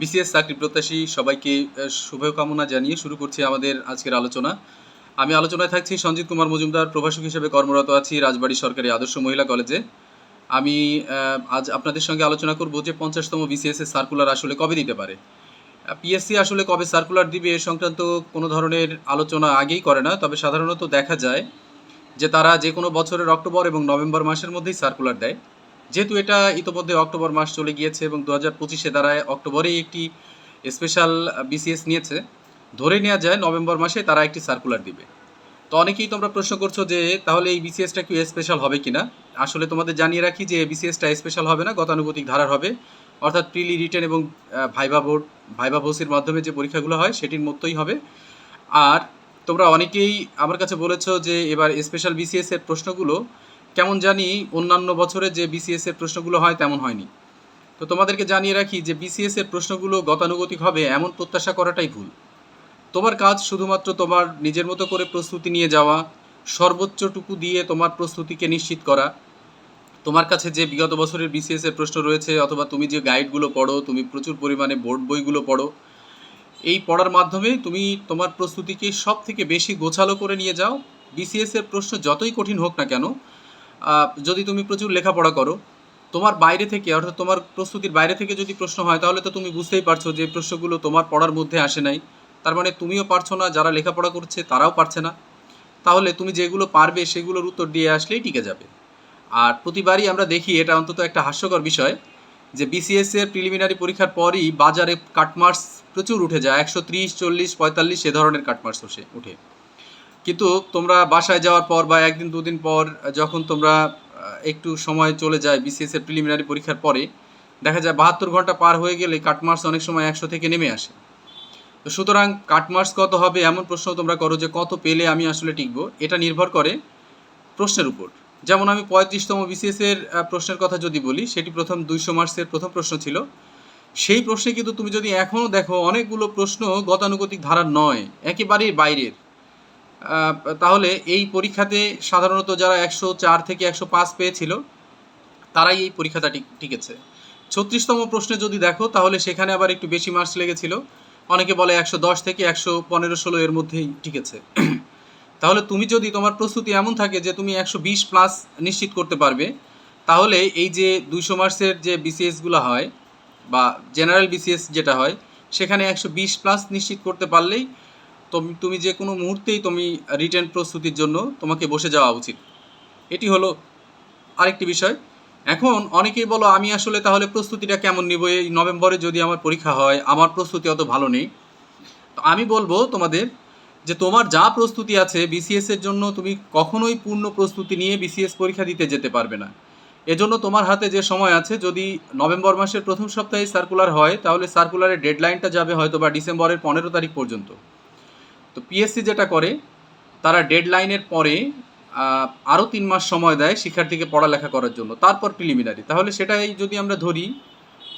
BCS চাকরি প্রত্যাশী সবাইকে শুভকামনা জানিয়ে শুরু করছি আমাদের আজকের আলোচনা। আমি আলোচনায় থাকছি সঞ্জিত কুমার মজুমদার, প্রভাষক হিসেবে কর্মরত আছি রাজবাড়ী সরকারি আদর্শ মহিলা কলেজে। আমি আজ আপনাদের সঙ্গে আলোচনা করব যে পঞ্চাশতম বিসিএস এর সার্কুলার আসলে কবে দিতে পারে। পিএসসি আসলে কবে সার্কুলার দিবে এ সংক্রান্ত কোনো ধরনের আলোচনা আগেই করে না, তবে সাধারণত দেখা যায় যে তারা যে কোনো বছরের অক্টোবর এবং নভেম্বর মাসের মধ্যেই সার্কুলার দেয়। যেহেতু এটা ইতোমধ্যে অক্টোবর মাস চলে গিয়েছে এবং দু হাজার পঁচিশে দ্বারায় অক্টোবরেই একটি স্পেশাল বিসিএস নিয়েছে। ধরে নেওয়া যায় নভেম্বর মাসে তারা একটি সার্কুলার দিবে। তো অনেকেই তোমরা প্রশ্ন করছ যে, তাহলে এই বিসিএসটা কি স্পেশাল হবে কিনা? আসলে তোমাদের জানিয়ে রাখি যে বিসিএসটা স্পেশাল হবে না, গতানুগতিক ধারার হবে। অর্থাৎ প্রিলি রিটেন এবং ভাইবা বোর্ড ভাইবা ভোসির মাধ্যমে যে পরীক্ষাগুলো হয়, সেটির মতোই হবে। আর তোমরা অনেকেই আমার কাছে বলেছ যে, এবার স্পেশাল বিসিএস এর প্রশ্নগুলো কেমন জানি অন্যান্য বছরে যে বিসিএস এর প্রশ্নগুলো হয় তেমন হয়নি। তো তোমাদেরকে জানিয়ে রাখি যে বিসিএস এর প্রশ্নগুলো গতানুগতিক হবে, এমন প্রত্যাশা করাটাই ভুল। তোমার কাজ শুধুমাত্র তোমার নিজের মতো করে প্রস্তুতি নিয়ে যাওয়া, সর্বোচ্চটুকু দিয়ে তোমার প্রস্তুতিকে নিশ্চিত করা। তোমার কাছে যে বিগত বছরের বিসিএস এর প্রশ্ন রয়েছে, অথবা তুমি যে গাইডগুলো পড়ো, তুমি প্রচুর পরিমাণে বোর্ড বইগুলো পড়ো, এই পড়ার মাধ্যমে তুমি তোমার প্রস্তুতিকে সব থেকে বেশি গোছালো করে নিয়ে যাও। বিসিএস এর প্রশ্ন যতই কঠিন হোক না কেন যদি তুমি প্রচুর লেখাপড়া করো, তোমার বাইরে থেকে, অর্থাৎ তোমার প্রস্তুতির বাইরে থেকে যদি প্রশ্ন হয়, তাহলে তো তুমি বুঝতেই পারছ যে প্রশ্নগুলো তোমার পড়ার মধ্যে আসে নাই। তার মানে তুমিও পারছ না, যারা লেখাপড়া করছে তারাও পারছে না। তাহলে তুমি যেগুলো পারবে, সেগুলোর উত্তর দিয়ে আসলেই টিকে যাবে। আর প্রতিবারই আমরা দেখি, এটা অন্তত একটা হাস্যকর বিষয়, যে বিসিএস এর প্রিলিমিনারি পরীক্ষার পরই বাজারে কাটমার্কস প্রচুর উঠে যায়। একশো ত্রিশ, চল্লিশ, পঁয়তাল্লিশ, এ ধরনের কাটমার্কস উঠে। কিন্তু তোমরা বাসায় যাওয়ার পর বা একদিন, দুদিন পর যখন তোমরা একটু সময় চলে যায় বিসিএস এর প্রিলিমিনারি পরীক্ষার পরে, দেখা যায় বাহাত্তর ঘণ্টা পার হয়ে গেলে কাটমার্কস অনেক সময় একশো থেকে নেমে আসে। তো সুতরাং কাটমার্কস কত হবে এমন প্রশ্ন তোমরা করো যে কত পেলে আমি আসলে টিকবো। এটা নির্ভর করে প্রশ্নের উপর। যেমন আমি পঁয়ত্রিশতম বিসিএস এর প্রশ্নের কথা যদি বলি, সেটি প্রথম দুইশো মার্কসের প্রথম প্রশ্ন ছিল। সেই প্রশ্নে কিন্তু তুমি যদি এখনও দেখো, অনেকগুলো প্রশ্ন গতানুগতিক ধারার নয়, একেবারেই বাইরের। তাহলে এই পরীক্ষাতে সাধারণত যারা একশো চার থেকে একশো পাঁচ পেয়েছিল, তারাই এই পরীক্ষাটা টিক- টিকেছে। ছত্রিশতম প্রশ্নে যদি দেখো, তাহলে সেখানে আবার একটু বেশি মার্কস লেগেছিল। অনেকে বলে একশো দশ থেকে একশো পনেরো ষোলো এর মধ্যেই টিকেছে। তাহলে তুমি যদি তোমার প্রস্তুতি এমন থাকে যে তুমি একশো বিশ প্লাস নিশ্চিত করতে পারবে, তাহলে এই যে দুইশো মার্কসের যে বিসিএসগুলো হয়, বা জেনারেল বিসিএস যেটা হয়, সেখানে একশো বিশ প্লাস নিশ্চিত করতে পারলেই তুমি তুমি যে কোনো মুহূর্তেই তুমি রিটেন প্রস্তুতির জন্য তোমাকে বসে যাওয়া উচিত। এটি হলো আরেকটি বিষয়। এখন অনেকেই বলো, আমি আসলে তাহলে প্রস্তুতিটা কেমন নিব? এই নভেম্বরে যদি আমার পরীক্ষা হয়, আমার প্রস্তুতি অত ভালো নেই। তো আমি বলব তোমাদের যে তোমার যা প্রস্তুতি আছে বিসিএস এর জন্য তুমি কখনোই পূর্ণ প্রস্তুতি নিয়ে বিসিএস পরীক্ষা দিতে যেতে পারবে না। এজন্য তোমার হাতে যে সময় আছে, যদি নভেম্বর মাসের প্রথম সপ্তাহে সার্কুলার হয়, তাহলে সার্কুলারের ডেডলাইনটা যাবে হয়তো বা ডিসেম্বরের পনেরো তারিখ পর্যন্ত। তো পিএসসি যেটা করে, তারা ডেডলাইনের পরে আরও তিন মাস সময় দেয় শিক্ষার্থীকে পড়ালেখা করার জন্য। তারপর প্রিলিমিনারি তাহলে সেটাই যদি আমরা ধরি,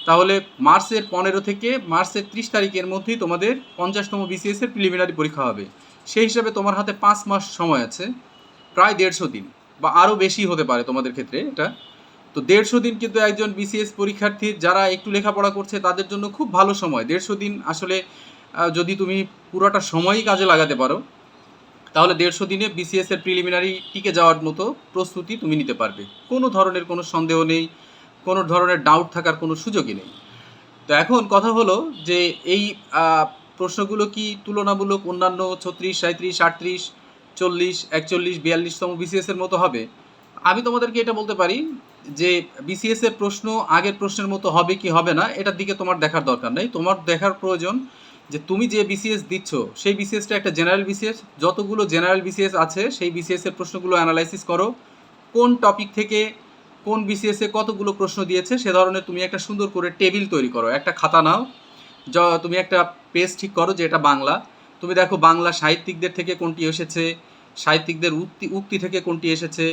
তাহলে মার্চের পনেরো থেকে মার্চের ত্রিশ তারিখের মধ্যেই তোমাদের পঞ্চাশতম বিসিএসের প্রিলিমিনারি পরীক্ষা হবে। সেই হিসাবে তোমার হাতে পাঁচ মাস সময় আছে, প্রায় দেড়শো দিন, বা আরও বেশি হতে পারে তোমাদের ক্ষেত্রে এটা। তো দেড়শো দিন কিন্তু একজন বিসিএস পরীক্ষার্থীর যারা একটু লেখাপড়া করছে, তাদের জন্য খুব ভালো সময়। দেড়শো দিন আসলে যদি তুমি পুরোটা সময়ই কাজে লাগাতে পারো, তাহলে দেড়শো দিনে বিসিএস এর প্রিলিমিনারি টিকে যাওয়ার মতো প্রস্তুতি তুমি নিতে পারবে। কোনো ধরনের কোনো সন্দেহ নেই, কোনো ধরনের ডাউট থাকার কোনো সুযোগই নেই। তো এখন কথা হলো যে এই প্রশ্নগুলো কি তুলনামূলক অন্যান্য ছত্রিশ সাঁত্রিশ আটত্রিশ, চল্লিশ, একচল্লিশ, বিয়াল্লিশতম বিসিএস এর মতো হবে? আমি তোমাদেরকে এটা বলতে পারি যে বিসিএস এর প্রশ্ন আগের প্রশ্নের মতো হবে কি হবে না, এটার দিকে তোমার দেখার দরকার নেই। তোমার দেখার প্রয়োজন যে তুমি যে বিসিএস দিচ্ছ, সেই বিসিএসটা একটা জেনারেল বিসিএস যতগুলো জেনারেল বিসিএস আছে, সেই বিসিএস এর প্রশ্নগুলো অ্যানালাইসিস করো। কোন টপিক থেকে কোন বিসিএস কতগুলো প্রশ্ন দিয়েছে, সে ধরনের তুমি একটা সুন্দর করে টেবিল তৈরি করো। একটা খাতা নাও। য, তুমি একটা পেজ ঠিক করো যে এটা বাংলা। তুমি দেখো বাংলা সাহিত্যিকদের থেকে কোনটি এসেছে, সাহিত্যিকদের উক্তি উক্তি থেকে কোনটি এসেছে,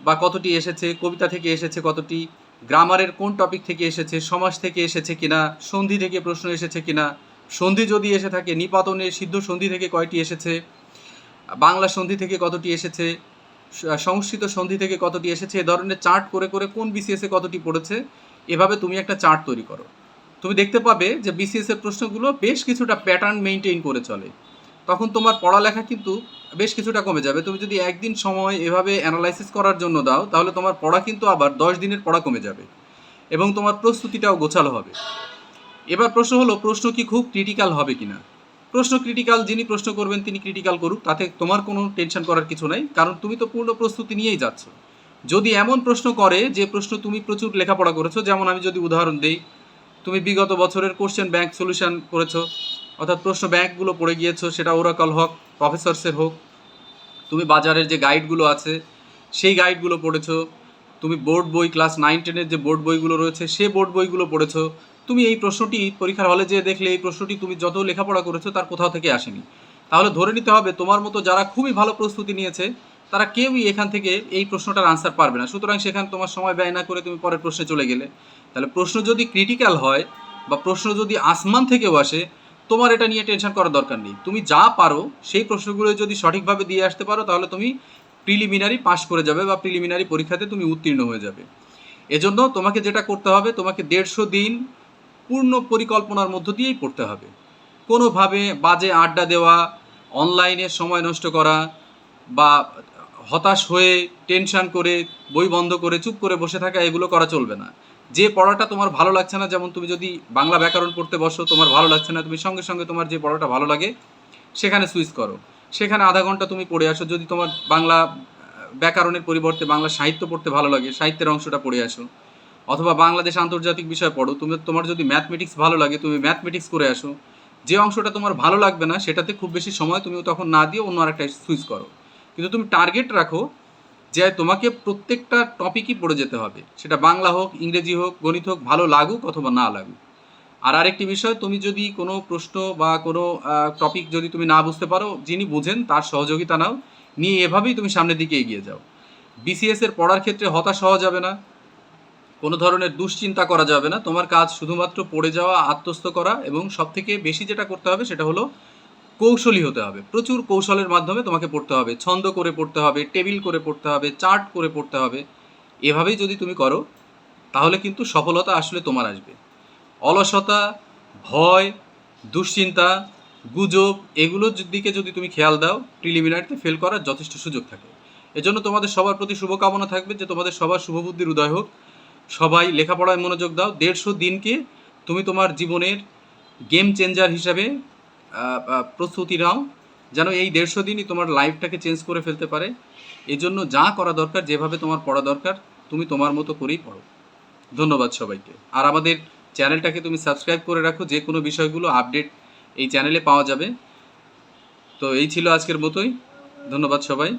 বা কতটি এসেছে, কবিতা থেকে এসেছে কতটি গ্রামারের কোন টপিক থেকে এসেছে, সমাজ থেকে এসেছে কিনা, সন্ধি থেকে প্রশ্ন এসেছে কিনা সন্ধি যদি এসে থাকে, নিপাতনে সিদ্ধ সন্ধি থেকে কয়টি এসেছে? বাংলা সন্ধি থেকে কতটি এসেছে? সংস্কৃত সন্ধি থেকে কতটি এসেছে? এ ধরনের চার্ট করে করে কোন বিসিএসে কতটি পড়েছে? এভাবে তুমি একটা চার্ট তৈরি করো। তুমি দেখতে পাবে যে বিসিএস এর প্রশ্নগুলো বেশ কিছুটা প্যাটার্ন মেনটেন করে চলে। তখন তোমার পড়ালেখা কিন্তু বেশ কিছুটা কমে যাবে। তুমি যদি একদিন সময় এভাবে অ্যানালাইসিস করার জন্য দাও, তাহলে তোমার পড়া কিন্তু আবার দশ দিনের পড়া কমে যাবে এবং তোমার প্রস্তুতিটাও গোছালো হবে। এবার প্রশ্ন হলো, প্রশ্ন কি খুব ক্রিটিক্যাল হবে কিনা? প্রশ্ন ক্রিটিক্যাল যিনি প্রশ্ন করবেন তিনি ক্রিটিক্যাল করুক, তাতে তোমার কোনো টেনশন করার কিছু নাই, কারণ তুমি তো পূর্ণ প্রস্তুতি নিয়েই যাচ্ছ। যদি এমন প্রশ্ন করে যে প্রশ্ন তুমি প্রচুর লেখাপড়া করেছ, যেমন আমি যদি উদাহরণ দিই, তুমি বিগত বছরের কোশ্চেন ব্যাংক সলিউশন করেছ, অর্থাৎ প্রশ্ন ব্যাংকগুলো পড়ে গিয়েছো, সেটা ওরাকল হোক প্রফেসরসের হোক, তুমি বাজারের যে গাইডগুলো আছে, সেই গাইডগুলো পড়েছো, তুমি বোর্ড বই ক্লাস নাইন টেনের যে বোর্ড বইগুলো রয়েছে, সে বোর্ড বইগুলো পড়েছো তুমি এই প্রশ্নটি পরীক্ষার হলে যে দেখলে এই প্রশ্নটি তুমি যত লেখাপড়া করেছ তার কোথাও থেকে আসেনি। তাহলে ধরে নিতে হবে তোমার মতো যারা খুবই ভালো প্রস্তুতি নিয়েছে, তারা কেউই এখান থেকে এই প্রশ্নটার আনসার পারবে না। সুতরাং সেখানে তোমার সময় ব্যয় না করে তুমি পরের প্রশ্নে চলে গেলে। তাহলে প্রশ্ন যদি ক্রিটিক্যাল হয় বা প্রশ্ন যদি আসমান থেকেও আসে, তোমার এটা নিয়ে টেনশন করার দরকার নেই। তুমি যা পারো, সেই প্রশ্নগুলো যদি সঠিকভাবে দিয়ে আসতে পারো, তাহলে তুমি প্রিলিমিনারি পাস করে যাবে বা প্রিলিমিনারি পরীক্ষাতে তুমি উত্তীর্ণ হয়ে যাবে। এজন্য তোমাকে যেটা করতে হবে, তোমাকে দেড়শো দিন পূর্ণ পরিকল্পনার মধ্য দিয়েই পড়তে হবে। কোনোভাবে বাজে আড্ডা দেওয়া, অনলাইনে সময় নষ্ট করা বা হতাশ হয়ে টেনশন করে বই বন্ধ করে চুপ করে বসে থাকা এগুলো করা চলবে না। যে পড়াটা তোমার ভালো লাগছে না, যেমন তুমি যদি বাংলা ব্যাকরণ পড়তে বসো, তোমার ভালো লাগছে না, তুমি সঙ্গে সঙ্গে তোমার যে পড়াটা ভালো লাগে, সেখানে সুইচ করো। সেখানে আধা ঘণ্টা তুমি পড়ে আসো। যদি তোমার বাংলা ব্যাকরণের পরিবর্তে বাংলা সাহিত্য পড়তে ভালো লাগে, সাহিত্যের অংশটা পড়ে আসো। অথবা বাংলাদেশ আন্তর্জাতিক বিষয় পড়ো, তুমি, তোমার যদি ম্যাথমেটিক্স ভালো লাগে, তুমি ম্যাথমেটিক্স করে আসো। যে অংশটা তোমার ভালো লাগবে না, সেটাতে খুব বেশি সময় তুমি তখন না দিয়ে অন্য আরেকটা সুইচ করো। কিন্তু তুমি টার্গেট রাখো যে তোমাকে প্রত্যেকটা টপিকই পড়ে যেতে হবে। সেটা বাংলা হোক, ইংরেজি হোক, গণিত হোক, ভালো লাগুক অথবা না লাগুক। আর আরেকটি বিষয়, তুমি যদি কোনো প্রশ্ন বা কোনো টপিক যদি তুমি না বুঝতে পারো, যিনি বুঝেন তার সহযোগিতা নাও। নিয়ে এভাবেই তুমি সামনের দিকে এগিয়ে যাও। বিসিএস এর পড়ার ক্ষেত্রে হতাশ হওয়া যাবে না। কোনো ধরনের দুশ্চিন্তা করা যাবে না। তোমার কাজ শুধুমাত্র পড়ে যাওয়া, আত্মস্থ করা এবং সবথেকে বেশি যেটা করতে হবে সেটা হলো কৌশলী হতে হবে। প্রচুর কৌশলের মাধ্যমে তোমাকে পড়তে হবে। ছন্দ করে পড়তে হবে, টেবিল করে পড়তে হবে, চার্ট করে পড়তে হবে। এভাবেই যদি তুমি করো, তাহলে কিন্তু সফলতা আসলে তোমার আসবে। অলসতা, ভয়, দুশ্চিন্তা, গুজব এগুলোর দিকে যদি তুমি খেয়াল দাও প্রিলিমিনারিতে ফেল করার যথেষ্ট সুযোগ থাকে। এজন্য তোমাদের সবার প্রতি শুভকামনা থাকবে যে তোমাদের সবার শুভবুদ্ধির উদয় হোক। সবাই লেখাপড়ায় মনোযোগ দাও। দেড়শো দিনকে তুমি তোমার জীবনের গেম চেঞ্জার হিসাবে প্রস্তুতি নাও, যেন এই দেড়শো দিনই তোমার লাইফটাকে চেঞ্জ করে ফেলতে পারে। এজন্য যা করা দরকার, যেভাবে তোমার পড়া দরকার, তুমি তোমার মতো করেই পড়ো। ধন্যবাদ সবাইকে। আর আমাদের চ্যানেলটাকে তুমি সাবস্ক্রাইব করে রাখো, যে কোনো বিষয়গুলো আপডেট এই চ্যানেলে পাওয়া যাবে। তো এই ছিল আজকের মতোই। ধন্যবাদ সবাই।